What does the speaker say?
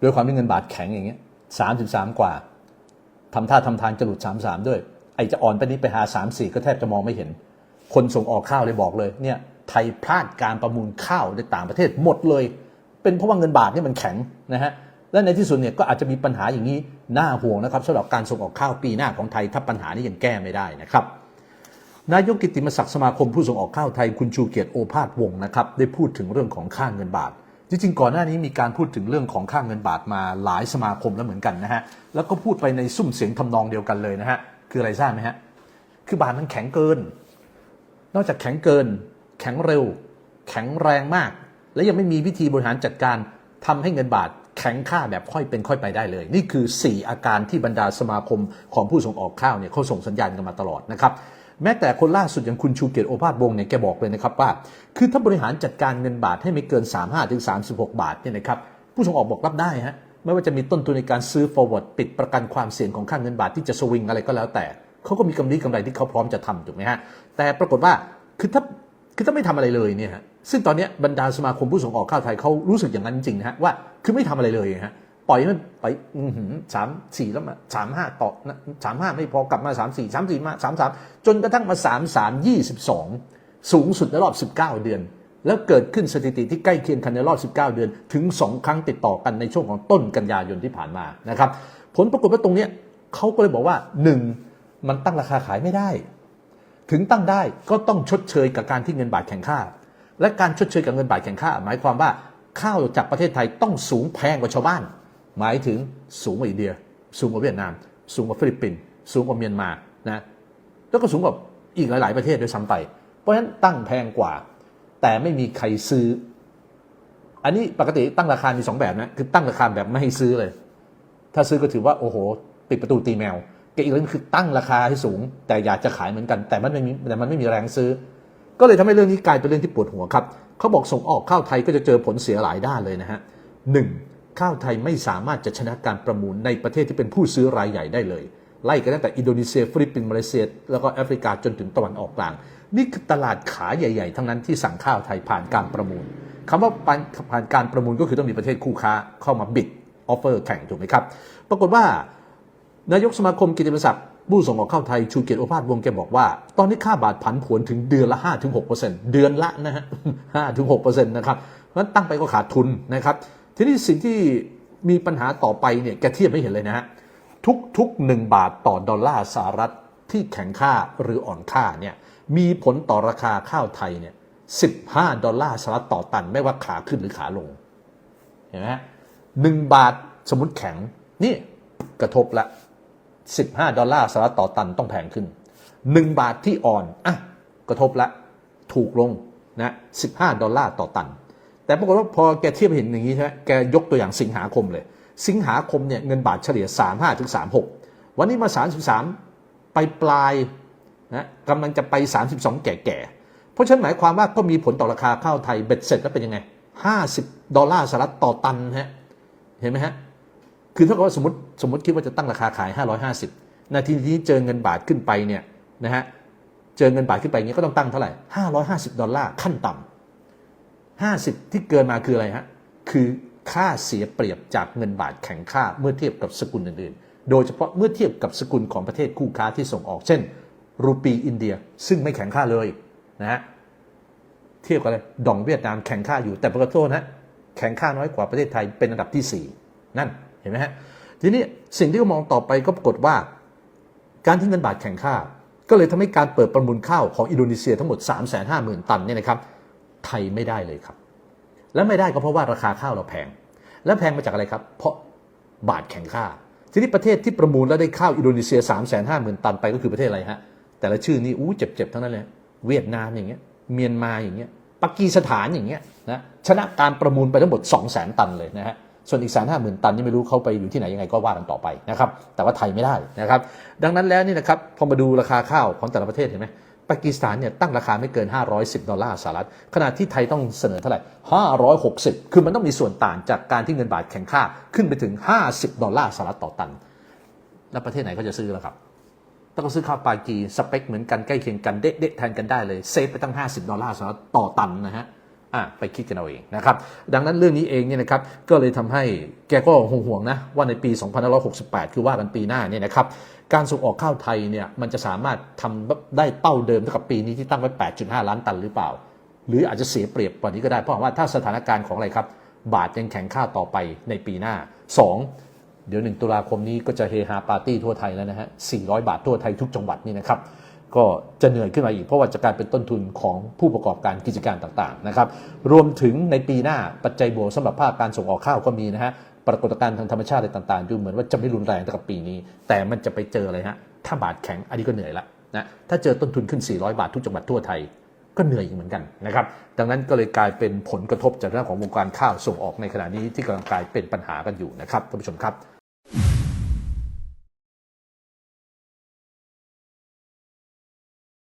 โดยความที่เงินบาทแข็งอย่างเงี้ยสามสิบสามกว่าทำท่าทำทางจะหลุดสามสามด้วย ไอจะอ่อนไปนี้ไปหาสามสี่ก็แทบจะมองไม่เห็น คนส่งออกข้าวเลยบอกเลยเนี่ยไทยพลาดการประมูลข้าวในต่างประเทศหมดเลย เป็นเพราะว่าเงินบาทนี่มันแข็งนะฮะและในที่สุดเนี่ยก็อาจจะมีปัญหาอย่างนี้น่าห่วงนะครับสำหรับการส่งออกข้าวปีหน้าของไทยถ้าปัญหานี้ยังแก้ไม่ได้นะครับนายกกิตติมศักดิ์สมาคมผู้ส่งออกข้าวไทยคุณชูเกียรติโอภาสวงศ์นะครับได้พูดถึงเรื่องของค่าเงินบาท จริงๆ ก่อนหน้านี้มีการพูดถึงเรื่องของค่าเงินบาทมาหลายสมาคมแล้วเหมือนกันนะฮะ แล้วก็พูดไปในซุ้มเสียงทำนองเดียวกันเลยนะฮะ คืออะไรทราบไหมฮะ คือบาทมันแข็งเกิน นอกจากแข็งเกิน แข็งเร็ว แข็งแรงมาก และยังไม่มีวิธีบริหารจัดการทำให้เงินบาทแข็งค่าแบบค่อยเป็นค่อยไปได้เลย นี่คือ 4 อาการที่บรรดาสมาคมของผู้ส่งออกข้าวเนี่ยเขาส่งสัญญาณกันมาตลอดนะครับ แม้แต่คนล่าสุดอย่างคุณชูเกียรติโอภาสวงเนี่ยแกบอกเลยนะครับว่า คือถ้าบริหารจัดการเงินบาทให้ไม่เกิน 35ถึง36 บาทเนี่ยนะครับผู้ส่งออกบอกรับได้ฮะไม่ว่าจะมีต้นทุนในการซื้อ forward ปิดประกันความเสี่ยงของค่าเงินบาทที่จะสวิงอะไรก็แล้วแต่เขาก็มีกำไรกำไรที่เขาพร้อมจะทำถูกไหมฮะแต่ปรากฏว่าคือถ้าคือถ้าไม่ทำอะไรเลยเนี่ยฮะซึ่งตอนนี้บรรดาสมาคมผู้ส่งออกข้าวไทยเขารู้สึกอย่างนั้นจริงนะฮะว่าคือไม่ทำอะไรเลยฮะ ปล่อยมันไปสามสี่แล้วมาสามห้าต่อสามห้าไม่พอกลับมาสามสี่สามสี่มาสามสามจนกระทั่งมาสามสามยี่สิบสองสูงสุดในรอบสิบเก้าเดือน แล้วเกิดขึ้นสถิติที่ใกล้เคียงกันในรอบ 19 เดือน ถึง 2 ครั้งติดต่อกันในช่วงของต้นกันยายนที่ผ่านมานะครับ ผลปรากฏว่าตรงเนี้ยเขาก็เลยบอกว่า 1. มันตั้งราคาขายไม่ได้ ถึงตั้งได้ก็ต้องชดเชยกับการที่เงินบาทแข็งค่า และการชดเชยกับเงินบาทแข็งค่า หมายความว่าข้าวจากประเทศไทยต้องสูงแพงกว่าชาวบ้าน หมายถึงสูงกว่าอินเดีย สูงกว่าเวียดนาม สูงกว่าฟิลิปปินส์สูงกว่าเมียนมานะแล้วก็สูงกว่าอีกหลาย ๆ ประเทศด้วยซ้ำไป เพราะฉะนั้นตั้งแพงกว่า แต่ไม่มีใครซื้อ อันนี้ปกติตั้งราคา มีสองแบบนะ คือตั้งราคาแบบไม่ให้ซื้อเลย ถ้าซื้อก็ถือว่าโอ้โห ปิดประตูตีแมวกับอีกเรื่องคือตั้งราคาให้สูง แต่อยากจะขายเหมือนกัน แต่มันไม่มีแต่มันไม่มีแรงซื้อ ก็เลยทำให้เรื่องนี้กลายเป็นเรื่องที่ปวดหัวครับ เขาบอกส่งออกข้าวไทยก็จะเจอผลเสียหลายด้านเลยนะฮะหนึ่ง ข้าวไทยไม่สามารถจะชนะการประมูลในประเทศที่เป็นผู้ซื้อรายใหญ่ได้เลย ไล่กันตั้งแต่อินโดนีเซียฟิลิปปินส์มาเลเซีย แล้วก็แอฟริกาจนถึงตะวันออกกลาง นี่คือตลาดขาใหญ่ ๆ ทั้งนั้นที่สั่งข้าวไทยผ่านการประมูลคำว่าผ่านการประมูลก็คือต้องมีประเทศคู่ค้าเข้ามาบิดออฟเฟอร์แข่งถูกไหมครับ ปรากฏว่านายกสมาคมกิตติมศักดิ์ผู้ส่งออกข้าวไทยชูเกียรติโอภาสวงศ์แกบอกว่า ตอนนี้ค่าบาทผันผวนถึงเดือนละ 5-6%เดือนละนะฮะ5-6%นะครับเพราะนั้นตั้งไปก็ขาดทุนนะครับ ทีนี้สิ่งที่มีปัญหาต่อไปเนี่ยแกเทียบไม่เห็นเลยนะฮะทุกทุกหนึ่งบาทต่อดอลลาร์สหรัฐที่แข็งค่าหรืออ่อนค่าเนี่ยมีผลต่อราคาข้าวไทยเนี่ย15ดอลลาร์สหรัฐต่อตัน ไม่ว่าขาขึ้นหรือขาลงเห็นไหมหนึ่งบาทสมมติแข็งนี่กระทบละ15ดอลลาร์สหรัฐต่อตันต้องแพงขึ้น1บาทที่อ่อนอะกระทบละถูกลงนะ15ดอลลาร์ต่อตัน แต่ปรากฏว่าพอแกเทียบเห็นอย่างนี้ใช่ไหมแกยกตัวอย่างสิงหาคมเลย สิงหาคมเนี่ยเงินบาทเฉลี่ย 35ถึง36 วันนี้มา 33 ไปปลายนะกำลังจะไป 32 แก่ๆ เพราะฉะนั้นหมายความว่าก็มีผลต่อราคาข้าวไทยเบ็ดเสร็จแล้วเป็นยังไง 50 ดอลลาร์สหรัฐต่อตันฮะเห็นไหมฮะคือถ้าเกิดว่าสมมติสมมติคิดว่าจะตั้งราคาขาย 550 นาทีนี้เจอเงินบาทขึ้นไปเนี่ยนะฮะเจอเงินบาทขึ้นไปอย่างนี้ก็ต้องตั้งเท่าไหร่550 ดอลลาร์ขั้นต่ำ 50 ที่เกินมาคืออะไรฮะ คือค่าเสียเปรียบจากเงินบาทแข็งค่าเมื่อเทียบกับสกุลอื่นๆ โดยเฉพาะเมื่อเทียบกับสกุลของประเทศคู่ค้าที่ส่งออกเช่น รูปีอินเดียซึ่งไม่แข็งค่าเลยนะฮะ เทียบกันเลยดองเวียดนามแข่งค่าอยู่แต่ปรากฏโทษนะแข่งค่าน้อยกว่าประเทศไทยเป็นอันดับที่ 4 นั่นเห็นไหมฮะ ทีนี้สิ่งที่เขามองต่อไปก็ปรากฏว่า การที่เงินบาทแข่งค่า ก็เลยทำให้การเปิดประมูลข้าวของอินโดนีเซียทั้งหมด 3 5 0 0 0 0 ตันเนี่ยนะครับ ไทยไม่ได้เลยครับ และไม่ได้ก็เพราะว่าราคาข้าวเราแพง และแพงมาจากอะไรครับ เพราะบาทแข่งค่า ทีนี้ประเทศที่ประมูลแล้วได้ข้าวอินโดนีเซีย3 5 0 0 0 0ตันไปก็คือประเทศอะไรฮะ แต่ละชื่อนี้อู้เจ็บๆทั้งนั้นเลย เวียดนามอย่างเงี้ย เมียนมาอย่างเงี้ย ปากีสถานอย่างเงี้ยนะ ชนะการประมูลไปทั้งหมด 2 0 0 0 0ตันเลยนะฮะ ส่วนอีก3 5 0 0 0 0ตันนี่ไม่รู้เขาไปอยู่ที่ไหนยังไงก็ว่ากันต่อไปนะครับ แต่ว่าไทยไม่ได้นะครับ ดังนั้นแล้วนี่นะครับ พอมาดูราคาข้าวของแต่ละประเทศเห็นไหม ปากีสถานเนี่ยตั้งราคาไม่เกิน 510 ดอลลาร์สหรัฐขณะที่ไทยต้องเสนอเท่าไหร่ 560 คือมันต้องมีส่วนต่างจากการที่เงินบาทแข็งค่าขึ้นไปถึง 50 ดอลลาร์สหรัฐต่อตัน แล้วประเทศไหนเขาจะซื้อล่ะครับ ต้องซื้อข้าวปากีสเปคเหมือนกันใกล้เคียงกันเด๊ะๆแทนกันได้เลยเซฟไปตั้ง 50 ดอลลาร์สหรัฐต่อตันนะฮะ อะไปคิดกันเอาเองนะครับ ดังนั้นเรื่องนี้เองเนี่ยนะครับก็เลยทำให้แกก็ห่วงๆนะว่าในปี 2568 คือว่ากันปีหน้าเนี่ยนะครับการส่งออกข้าวไทยเนี่ยมันจะสามารถทำได้เป้าเดิมเท่ากับปีนี้ที่ตั้งไว้ 8.5 ล้านตันหรือเปล่า หรืออาจจะเสียเปรียบกว่านี้ก็ได้เพราะว่าถ้าสถานการณ์ของอะไรครับ บาทยังแข็งค่าต่อไปในปีหน้า 2 เดี๋ยว 1 ตุลาคมนี้ก็จะเฮฮาปาร์ตี้ทั่วไทยแล้วนะฮะ400 บาททั่วไทยทุกจังหวัดนี่นะครับ ก็จะเหนื่อยขึ้นมาอีก เพราะว่าจะกลายเป็นต้นทุนของผู้ประกอบการกิจการต่างๆนะครับรวมถึงในปีหน้าปัจจัยบวกสำหรับภาคการส่งออกข้าวก็มีนะฮะปรากฏการณ์ทางธรรมชาติอะไรต่างๆ ดูเหมือนว่าจะไม่รุนแรงเท่ากับปีนี้ แต่มันจะไปเจออะไรฮะถ้าบาทแข็งอันนี้ก็เหนื่อยละนะถ้าเจอต้นทุนขึ้น 400 บาททุกจังหวัดทั่วไทยก็เหนื่อยอีกเหมือนกันนะครับดังนั้นก็เลยกลายเป็นผลกระทบจากเรื่องของวงการข้าวส่งออกในขณะนี้ที่กำลังกลายเป็นปัญหากันอยู่นะครับท่านผู้ชมครับ